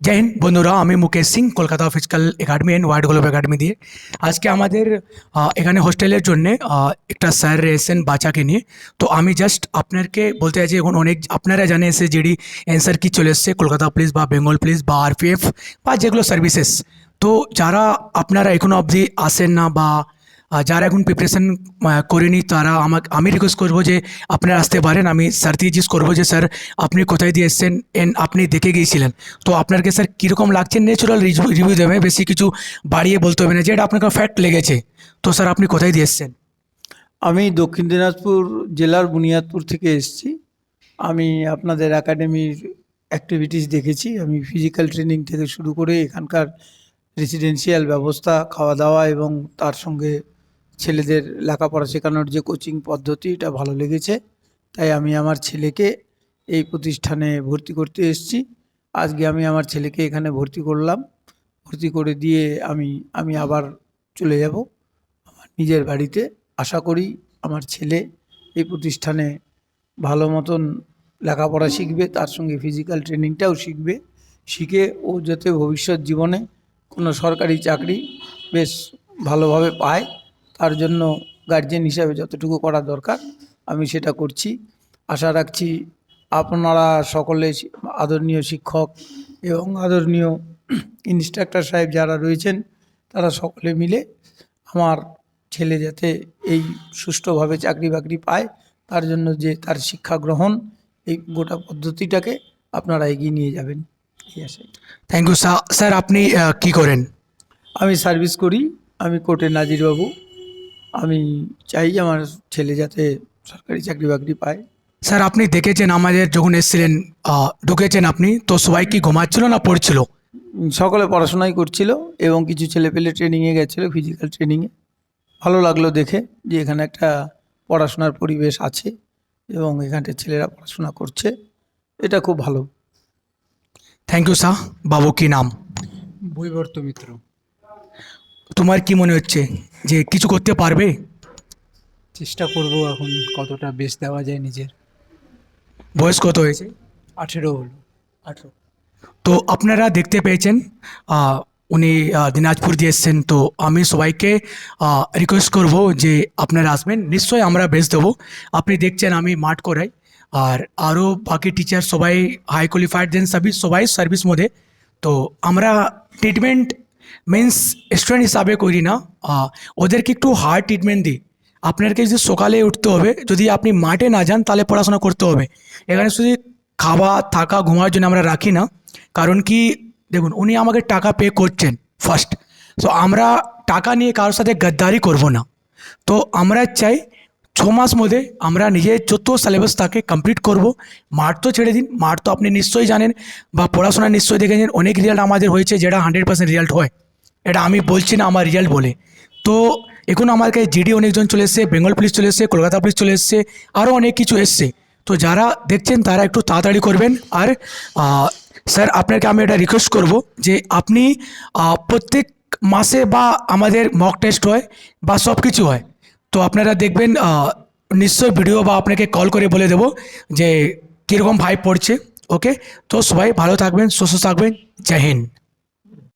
জয় হিন্দ বন্ধুরা আমি Mukesh Singh Kolkata physical academy and world globe academy দিয়ে আজকে আমাদের এখানে হোস্টেলের জন্য একটা স্যার এসেছেন বাচ্চাকে নিয়ে তো আমি জাস্ট আপনাকে বলতে চাইছি এখন অনেক আপনারা জানে এসে যেটি অ্যান্সার কি চলে এসছে কলকাতা পুলিশ বা বেঙ্গল পুলিশ বা আরপিএফ বা যেগুলো সার্ভিসেস তো যারা আপনারা এখনও অবধি আসেন না বা আহ, যারা এখন প্রিপারেশন করেনি তারা আমাকে আমি রিকোয়েস্ট করব যে আপনারা আসতে পারেন। আমি স্যার জিজ্ঞেস করব যে স্যার আপনি কোথায় দিয়ে এসছেন? এন আপনি দেখে গিয়েছিলেন? তো আপনাকে স্যার কীরকম লাগছে? ন্যাচুরাল রিভিউ দেবে। বেশি কিছু বাড়িয়ে বলতে হবে না যে এটা আপনাকে ফ্যাক্ট লেগেছে। তো স্যার আপনি কোথায় দিয়ে এসছেন? আমি দক্ষিণ দিনাজপুর জেলার বুনিয়াদপুর থেকে এসছি। আমি আপনাদের একাডেমির অ্যাক্টিভিটিস দেখেছি। আমি ফিজিক্যাল ট্রেনিং থেকে শুরু করে এখানকার রেসিডেন্সিয়াল ব্যবস্থা খাওয়া দাওয়া এবং তার সঙ্গে ছেলেদের লেখাপড়া শেখানোর যে কোচিং পদ্ধতি, এটা ভালো লেগেছে। তাই আমি আমার ছেলেকে এই প্রতিষ্ঠানে ভর্তি করতে এসেছি। আজকে আমি আমার ছেলেকে এখানে ভর্তি করলাম। ভর্তি করে দিয়ে আমি আমি আবার চলে যাব আমার নিজের বাড়িতে। আশা করি আমার ছেলে এই প্রতিষ্ঠানে ভালো মতন লেখাপড়া শিখবে, তার সঙ্গে ফিজিক্যাল ট্রেনিংটাও শিখবে। শিখে ও যাতে ভবিষ্যৎ জীবনে কোনো সরকারি চাকরি বেশ ভালোভাবে পায়। তার জন্য গার্জেন হিসাবে যতটুকু করা দরকার আমি সেটা করছি। আশা রাখছি আপনারা সকলে আদরণীয় শিক্ষক এবং আদরণীয় ইনস্ট্রাক্টর সাহেব যারা রয়েছেন তারা সকলে মিলে আমার ছেলে যাতে এই সুষ্ঠুভাবে চাকরি বাকরি পায় তার জন্য যে তার শিক্ষা গ্রহণ এই গোটা পদ্ধতিটাকে আপনারা এগিয়ে নিয়ে যাবেন। এই থ্যাংক ইউ স্যার আপনি কি করেন? আমি সার্ভিস করি আমি কোর্টে নাজিরবাবু। আমি চাই আমার ছেলে যাতে সরকারি চাকরি বাকরি পায়। স্যার আপনি দেখেছেন আমাদের যখন এসেছিলেন ঢুকেছেন আপনি তো সবাই কি ঘুমাচ্ছিল না পড়ছিল? সকলে পড়াশোনাই করছিল এবং কিছু ছেলে পেলে ট্রেনিংয়ে গেছিল ফিজিক্যাল ট্রেনিংয়ে ভালো লাগল দেখে যে এখানে একটা পড়াশোনার পরিবেশ আছে এবং এখানটার ছেলেরা পড়াশোনা করছে। এটা খুব ভালো। থ্যাংক ইউ স্যার বাবু কি নাম? বৈবর্ত মিত্র। তোমার কি মনে হচ্ছে যে কিছু করতে পারবে? চেষ্টা করব এখন কতটা বেশ দেওয়া যায় নিজের। বয়স কত হয়েছে? আঠেরো হলো। আঠেরো। তো আপনারা দেখতে পেয়েছেন উনি দিনাজপুর দিয়ে এসছেন। তো আমি সবাইকে রিকোয়েস্ট করব যে আপনারা আসবেন। নিশ্চয়ই আমরা বেশ দেবো। আপনি দেখছেন আমি মাঠ করাই। আর আরও বাকি টিচার সবাই হাই কোয়ালিফাইড দেন সার্ভিস সবাই সার্ভিস মধ্যে তো আমরা ট্রিটমেন্ট মিন্স স্টুডেন্ট হিসাবে করি না ওদেরকে একটু হার্ড ট্রিটমেন্ট দিই। আপনাকে যদি সকালে উঠতে হবে, যদি আপনি মাঠে না যান, তাহলে পড়াশোনা করতে হবে। এখানে শুধু খাওয়া, থাকা ঘুমার জন্য আমরা রাখি না। কারণ কি, দেখুন, উনি আমাকে টাকা পে করছেন ফার্স্ট তো আমরা টাকা নিয়ে কারোর সাথে গদ্দারি করব না। তো আমরা চাই ছ মাস মধ্যে আমরা নিজের যত সিলেবাস তাকে কমপ্লিট করব। মাঠ তো ছেড়ে দিন, মাঠ তো আপনি নিশ্চয়ই জানেন বা পড়াশোনা নিশ্চয়ই দেখেছেন অনেক রেজাল্ট আমাদের হয়েছে যেটা হান্ড্রেড পার্সেন্ট রেজাল্ট হয়। এটা আমি বলছি না আমার রেজাল্ট বলে। তো এখন আমার কাছে জিডি অনেকজন চলে এসছে বেঙ্গল পুলিশ চলে এসছে কলকাতা পুলিশ চলে এসছে আরও অনেক কিছু এসছে। তো যারা দেখছেন তারা একটু তাড়াতাড়ি করবেন। আর স্যার আপনাকে আমি এটা রিকোয়েস্ট করব যে আপনি প্রত্যেক মাসে বা আমাদের মক টেস্ট হয় বা সব কিছু হয়। তো আপনারা দেখবেন নিশ্চয় ভিডিও বা আপনাকে কল করে বলে দেবো যে কীরকম ভাই পড়ছে ওকে তো সবাই ভালো থাকবেন, সুস্থ থাকবেন, জয় হিন্দ।